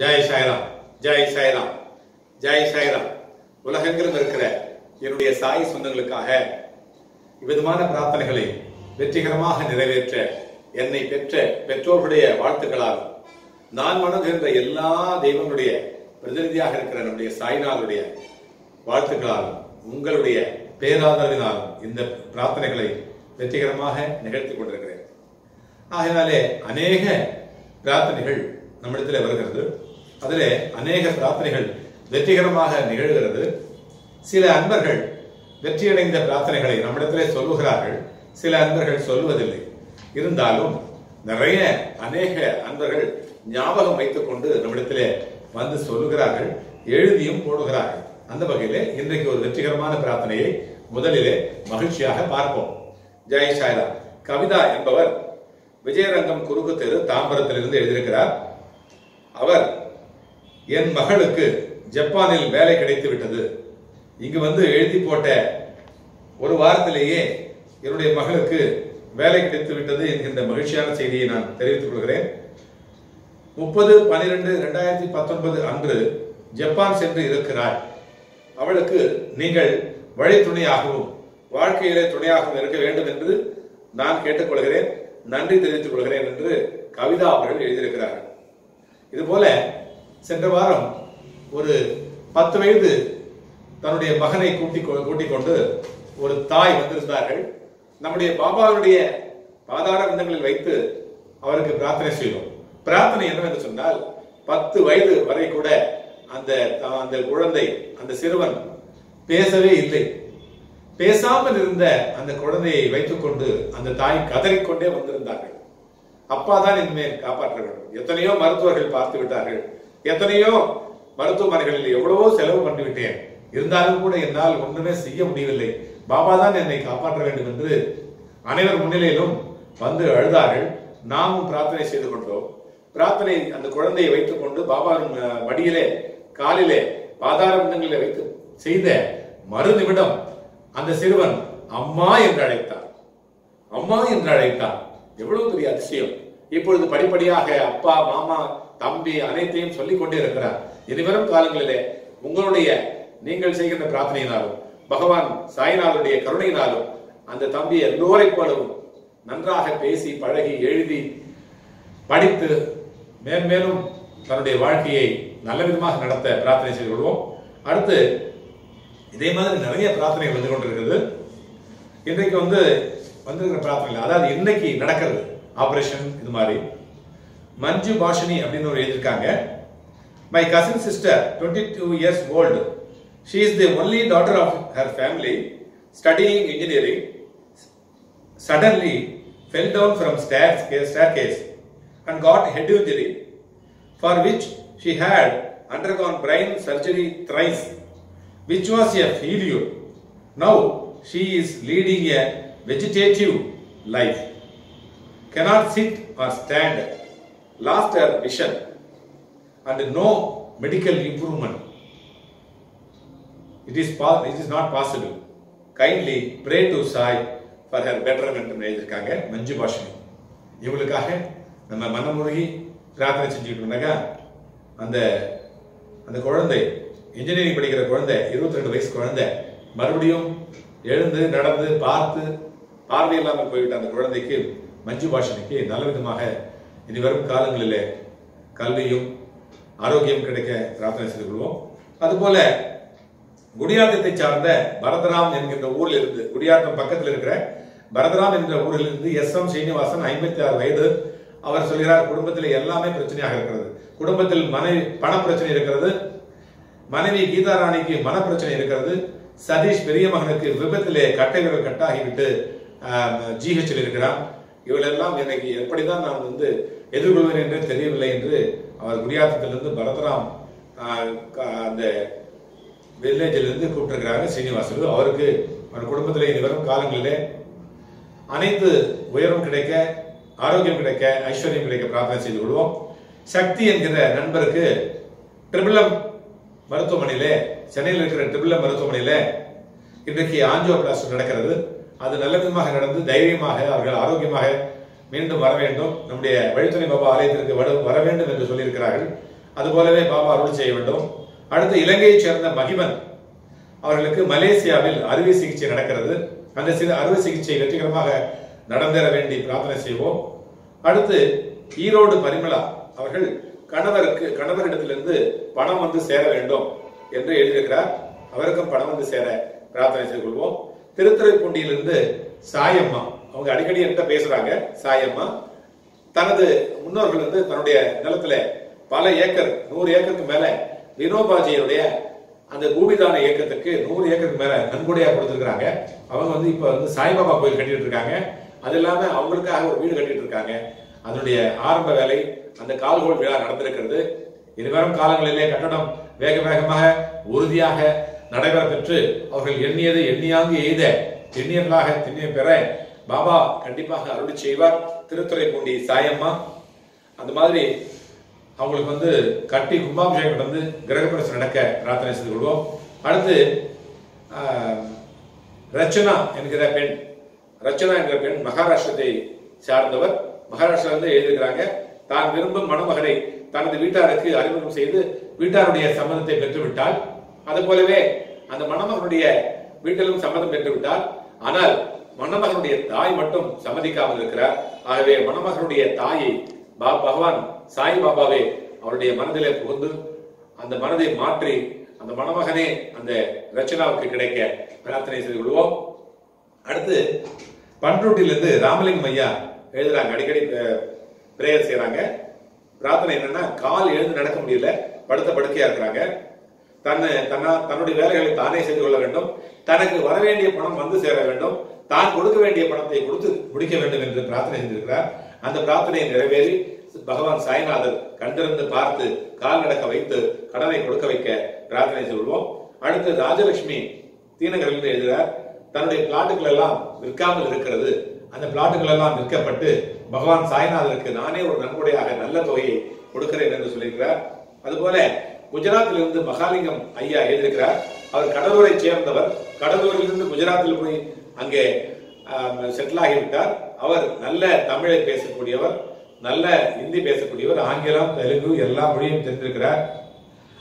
ஜெய் சாய்ராம் ஜெய் சாய்ராம் ஜெய் சாய்ராம். உலகெங்கிலும் இருக்கிற என்னுடைய சாய் சொந்தங்களுக்காக இவ்விதமான பிரார்த்தனைகளை வெற்றிகரமாக நிறைவேற்ற என்னை பெற்ற பெற்றோர்களுடைய வாழ்த்துக்களாகும் நான் வணங்குகின்ற எல்லா தெய்வங்களுடைய பிரதிநிதியாக இருக்கிற நம்முடைய சாய்நாளுடைய வாழ்த்துக்களாலும் உங்களுடைய பேராதரவினாலும் இந்த பிரார்த்தனைகளை வெற்றிகரமாக நிகழ்த்தி கொண்டிருக்கிறேன். ஆகையினாலே அநேக பிரார்த்தனைகள் நம்மிடத்தில் வருகிறது. அதிலே அநேக பிரார்த்தனைகள் வெற்றிகரமாக நிகழ்கிறது. சில அன்பர்கள் வெற்றியடைந்த பிரார்த்தனைகளை நம்மிடத்திலே சொல்லுகிறார்கள். சில அன்பர்கள் சொல்வதில்லை இருந்தாலும் நிறைய அநேக அன்பர்கள் ஞாபகம் வைத்துக் கொண்டு நம்மிடத்திலே வந்து சொல்லுகிறார்கள் எழுதியும் போடுகிறார்கள். அந்த வகையிலே இன்றைக்கு ஒரு வெற்றிகரமான பிரார்த்தனையை முதலிலே மகிழ்ச்சியாக பார்ப்போம். ஜெய் சாய்ராம். கவிதா என்பவர் விஜயரங்கம் குறுக்கு தெரு தாம்பரத்திலிருந்து எழுதியிருக்கிறார். அவர் என் மகளுக்கு ஜப்பானில் வேலை கிடைத்து விட்டது இங்கு வந்து எழுதி போட்ட ஒரு வாரத்திலேயே என்னுடைய மகளுக்கு வேலை கிடைத்து விட்டது என்கின்ற மகிழ்ச்சியான செய்தியை நான் தெரிவித்துக் கொள்கிறேன். முப்பது பனிரெண்டு ரெண்டாயிரத்தி பத்தொன்பது அன்று ஜப்பான் சென்று இருக்கிறார் அவளுக்கு நீங்கள் வழித்துணையாகவும் வாழ்க்கையிலே துணையாகவும் இருக்க வேண்டும் என்று நான் கேட்டுக்கொள்கிறேன். நன்றி தெரிவித்துக் கொள்கிறேன் என்று கவிதா அவர்கள் எழுதியிருக்கிறார்கள். இதுபோல சென்ற வாரம் ஒரு பத்து வயது தன்னுடைய மகனை கூட்டி கொ- கூட்டிக் கொண்டு ஒரு தாய் வந்திருந்தார்கள். நம்முடைய பாபாவுடைய பாதார விந்தங்களில் வைத்து அவருக்கு பிரார்த்தனை செய்தோம். பிரார்த்தனை என்னவென்று சொன்னால் பத்து வயது வரை கூட அந்த அந்த குழந்தை அந்த சிறுவன் பேசவே இல்லை. பேசாமல் இருந்த அந்த குழந்தையை வைத்துக்கொண்டு அந்த தாய் கதறிக்கொண்டே வந்திருந்தார்கள். அப்பா தான் இனிமேல் காப்பாற்ற வேண்டும். எத்தனையோ மருத்துவர்கள் பார்த்து விட்டார்கள். எத்தனையோ மருத்துவமனைகளில் எவ்வளவோ செலவு பண்ணிவிட்டேன். இருந்தாலும் கூட என்னால் ஒன்றுமே செய்ய முடியவில்லை. பாபா தான் என்னை காப்பாற்ற வேண்டும் என்று அனைவர் முன்னிலையிலும் வந்து அழுதார்கள். நாமும் பிரார்த்தனை செய்து கொண்டோம். பிரார்த்தனை அந்த குழந்தையை வைத்துக் கொண்டு பாபாவின் மடியிலே காலிலே பாதார வைத்து செய்த மறு நிமிடம் அந்த சிறுவன் அம்மா என்று அழைத்தார். அம்மா என்று அழைத்தார். எவ்வளவு பெரிய அதிசயம். இப்பொழுது படிப்படியாக அப்பா மாமா தம்பி அனைத்தையும் சொல்லிக் கொண்டே இருக்கிறார். இனிவரும் காலங்களிலே உங்களுடைய நீங்கள் செய்கின்ற பிரார்த்தனையினாலும் பகவான் சாய்நாதனுடைய கருணையினாலும் அந்த தம்பி எல்லோரை போலவும் நன்றாக பேசி பழகி எழுதி படித்து மேன்மேலும் தன்னுடைய வாழ்க்கையை நல்ல விதமாக நடத்த பிரார்த்தனை செய்து கொள்வோம். அடுத்து இதே மாதிரி நிறைய பிரார்த்தனைகள் வந்து கொண்டிருக்கிறது. இன்றைக்கு வந்து வந்திருக்கிற பிரார்த்தனைகள் அதாவது இன்னைக்கு நடக்கிறது. ஆபரேஷன் இது மாதிரி மஞ்சு பாஷினி அப்படின்னு ஒரு எழுதியிருக்காங்க my cousin sister twenty two years old she is the only daughter of her family studying engineering suddenly fell down from staircase, staircase and got head injury for which she had undergone brain surgery thrice, which was a failure. Now she is leading a vegetative life, Cannot sit or stand, lost her vision, and no medical improvement. It is, it is not possible. Kindly pray to Sai for her betterment ன்னு எழுதியிருக்காங்க மஞ்சு பாஷினி இவங்களுக்காக நம்ம மனமுருகி பிரார்த்தனை செஞ்சுக்கிட்டு இருந்தாங்க அந்த அந்த குழந்தை இன்ஜினியரிங் படிக்கிற குழந்தை 22 ரெண்டு வயசு குழந்தை மறுபடியும் எழுந்து நடந்து பார்த்து பார்வை இல்லாமல் போய்விட்ட அந்த குழந்தைக்கு மஞ்சு பாஷனுக்கு நல்ல விதமாக இனி வரும் காலங்களிலே கல்வியும் ஆரோக்கியம் கிடைக்க பிரார்த்தனை செய்து கொள்வோம். அதுபோல குடியாத்தத்தை சார்ந்த பரதராம் என்கின்ற ஊரில் இருந்து குடியாத்தம் பக்கத்தில் இருக்கிற பரதராம் என்ற ஊரில் இருந்து எஸ் எம் சீனிவாசன் ஐம்பத்தி ஆறு வயது. அவர் சொல்கிறார் குடும்பத்தில் எல்லாமே பிரச்சனையாக இருக்கிறது. குடும்பத்தில் மனைவி பண பிரச்சனை இருக்கிறது. மனைவி கீதா ராணிக்கு மன பிரச்சனை இருக்கிறது. சதீஷ் பெரிய மகனுக்கு விபத்திலே கட்டை விரல் கட்டாகிவிட்டு ஜிஹெச்சில் இருக்கிறான். இவளெல்லாம் எனக்கு எப்படிதான் நான் வந்து எதிர்கொள்வேன் என்றே தெரியவில்லை என்று அவர் குடியாத்தத்திலிருந்து பரதராம் அந்த வில்லேஜிலிருந்து கூப்பிட்டுருக்கிறாங்க கூப்பிட்டிருக்கிறாங்க சீனிவாசன். அவருக்கு அவர் குடும்பத்தில் இனி வரும் காலங்களிலே அனைத்து உயர்வும் கிடைக்க ஆரோக்கியம் கிடைக்க ஐஸ்வர்யம் கிடைக்க பிரார்த்தனை செய்து கொள்வோம். சக்தி என்கிற நண்பருக்கு ட்ரிபிளம் மருத்துவமனையிலே சென்னையில் இருக்கிற ட்ரிபிளம் மருத்துவமனையிலே இன்றைக்கு ஆஞ்சியோபிளாஸ்டி நடக்கிறது. அது நல்ல விதமாக நடந்து தைரியமாக அவர்கள் ஆரோக்கியமாக மீண்டும் வர வேண்டும். நம்முடைய வழித்துணை பாபா ஆலயத்திற்கு வர வர வேண்டும் என்று சொல்லியிருக்கிறார்கள். அது போலவே பாபா அருள் செய்ய வேண்டும். அடுத்து இலங்கையைச் சேர்ந்த மகிமன் அவர்களுக்கு மலேசியாவில் அறுவை சிகிச்சை நடக்கிறது. அந்த சில அறுவை சிகிச்சை வெற்றிகரமாக நடந்தேற வேண்டி பிரார்த்தனை செய்வோம். அடுத்து ஈரோடு பரிமளா அவர்கள் கணவருக்கு கணவரிடத்திலிருந்து பணம் வந்து சேர வேண்டும் என்று எழுதியிருக்கிறார். அவருக்கும் பணம் வந்து சேர பிரார்த்தனை செய்து கொள்வோம். திருத்துறைப்பூண்டியிலிருந்து சாயம்மா. அவங்க அடிக்கடி என்கிட்ட பேசுறாங்க சாயம்மா. தனது முன்னோர்கள் வந்து தன்னுடைய நிலத்துல பல ஏக்கர் நூறு ஏக்கருக்கு மேல வினோபாஜியுடைய அந்த பூமிதான இயக்கத்துக்கு நூறு ஏக்கருக்கு மேல நன்கொடையா கொடுத்துருக்காங்க அவங்க வந்து இப்ப வந்து சாய்பாபா கோயில் கட்டிட்டு இருக்காங்க. அது இல்லாம அவங்களுக்காக ஒரு வீடு கட்டிட்டு இருக்காங்க. அதனுடைய ஆரம்ப வேலை அந்த கால்கோள் விழா நடந்திருக்கிறது. இனிவரும் காலங்களிலே கட்டடம் வேக வேகமாக உறுதியாக நடைபெற பெற்று அவர்கள் எண்ணியதை எண்ணியாங்கு எய்த எண்ணியர்களாக திண்ணியம் பெற பாபா கண்டிப்பாக அருளி செய்வார். திருத்துறை பூண்டி சாயம்மா. அந்த மாதிரி அவங்களுக்கு வந்து கட்டி கும்பாபிஷேகம் நடந்து கிரகப்பிரவேசம் நடக்க பிரார்த்தனை செய்து கொள்வோம். அடுத்து ரச்சனா என்கிற பெண் ரச்சனா என்கிற பெண் மகாராஷ்டிரத்தை சார்ந்தவர். மகாராஷ்டிராவிலிருந்து எழுதுகிறாங்க தான் விரும்பும் மணமகனை தனது வீட்டாருக்கு அறிமுகம் செய்து வீட்டாருடைய சம்மதத்தை பெற்றுவிட்டால் அது போலவே அந்த மணமகனுடைய வீட்டிலும் சம்மதம் பெற்றுவிட்டார் ஆனால் மணமகனுடைய தாய் மட்டும் சம்மதிக்காமல் இருக்கிறார். ஆகவே மணமகனுடைய தாயை பா- பகவான் சாய் பாபாவே அவருடைய மனதிலே புகுந்து அந்த மனதை மாற்றி அந்த மணமகனே அந்த ரச்சனாவுக்கு கிடைக்க பிரார்த்தனை செய்து கொள்வோம். அடுத்து பண்ருட்டிலிருந்து ராமலிங்கம் ஐயா எழுதுறாங்க. அடிக்கடி பிரேயர் செய்யறாங்க பிரார்த்தனை என்னன்னா கால் எழுந்து நடக்க முடியல படுத்த படுக்கையா இருக்கிறாங்க. தன்னை தன்னா தன்னுடைய வேலைகளை தானே செய்து கொள்ள வேண்டும். தனக்கு வர வேண்டிய பணம் வந்து சேர வேண்டும். தான் கொடுக்க வேண்டிய பணத்தை கொடுத்து முடிக்க வேண்டும் என்று பிரார்த்தனை செய்திருக்கிறார். அந்த பிரார்த்தனையை நிறைவேறி பகவான் சாய்நாதர் கண்டிருந்து பார்த்து கால் நடக்க வைத்து கடனை கொடுக்க வைக்க பிரார்த்தனை சொல்வோம் அடுத்து ராஜலட்சுமி தீனகரில் எழுதுகிறார் தன்னுடைய பிளாட்டுகள் எல்லாம் விற்காமல் இருக்கிறது. அந்த பிளாட்டுகள் எல்லாம் விற்கப்பட்டு பகவான் சாய்நாதருக்கு நானே ஒரு நன்கொடையாக நல்ல தொகையை கொடுக்கிறேன் என்று சொல்லியிருக்கிறார். அதுபோல குஜராத்திலிருந்து மகாலிங்கம் ஐயா எழுதியிருக்கிறார். அவர் கடலூரை சேர்ந்தவர். கடலூரிலிருந்து குஜராத்தில் போய் அங்கே செட்டில் ஆகிவிட்டார். அவர் நல்ல தமிழை பேசக்கூடியவர் நல்ல ஹிந்தி பேசக்கூடியவர். ஆங்கிலம் தெலுங்கு எல்லா மொழியும் தெரிந்திருக்கிறார்.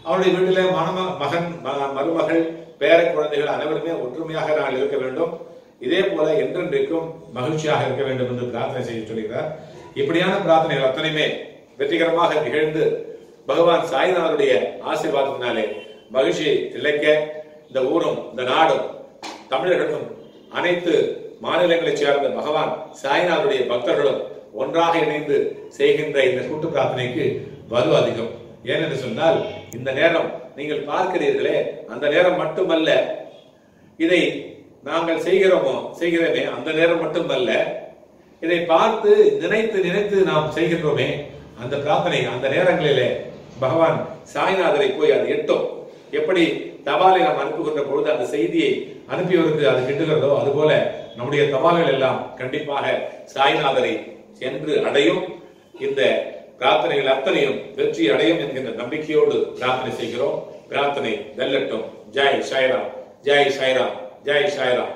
அவருடைய வீட்டில் மணம மகன் மருமகள் பேர குழந்தைகள் அனைவருமே ஒற்றுமையாக நாங்கள் இருக்க வேண்டும். இதே போல என்றென்றைக்கும் மகிழ்ச்சியாக இருக்க வேண்டும் என்று பிரார்த்தனை செய்ய சொல்கிறார் இப்படியான பிரார்த்தனைகள் அத்தனையுமே வெற்றிகரமாக நிகழ்ந்து பகவான் சாய்நாதனுடைய ஆசீர்வாதத்தினாலே மகிழ்ச்சி திளைக்க இந்த ஊரும் இந்த நாடும் தமிழர்களும் அனைத்து மாநிலங்களைச் சேர்ந்த பகவான் சாய்நாதனுடைய பக்தர்களும் ஒன்றாக இணைந்து செய்கின்ற இந்த கூட்டு பிரார்த்தனைக்கு வலு அதிகம். ஏனென்று சொன்னால் இந்த நேரம் நீங்கள் பார்க்கிறீர்களே அந்த நேரம் மட்டுமல்ல. இதை நாங்கள் செய்கிறோமோ செய்கிறோமே அந்த நேரம் மட்டுமல்ல. இதை பார்த்து நினைத்து நினைத்து நாம் செய்கின்றோமே அந்த பிரார்த்தனை அந்த நேரங்களிலே பகவான் சாய்நாதரை போய் அது எட்டும். எப்படி தபாலை நாம் அனுப்புகின்ற பொழுது அந்த செய்தியை அனுப்பியவருக்கு அது கிட்டுகிறதோ அதுபோல நம்முடைய தபால்கள் எல்லாம் கண்டிப்பாக சாய்நாதரை சென்று அடையும். இந்த பிரார்த்தனைகள் அத்தனையும் வெற்றி அடையும் என்கின்ற நம்பிக்கையோடு பிரார்த்தனை செய்கிறோம். பிரார்த்தனை வெல்லட்டும். ஜெய் சாய்ராம். ஜெய் சாய்ராம். ஜெய் சாய்ராம்.